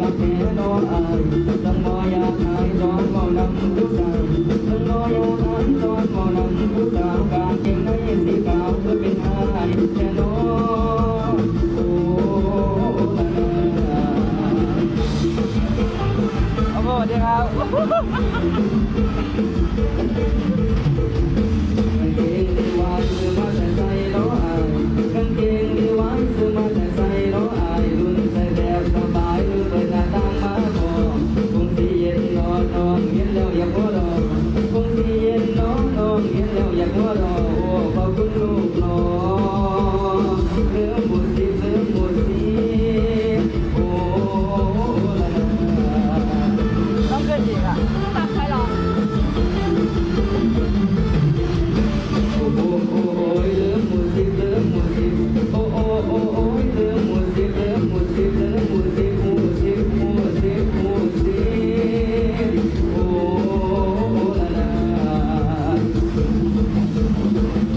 กับเธอน้องอายจังน้อยอยากหายร้อนมองนำผู้สาวจังน้อยอยากหายร้อนมองนำผู้สาวการเก่ไในสีขาวเพื่อเป็นอายแค่นองโอ้ตาสวัสดีครับ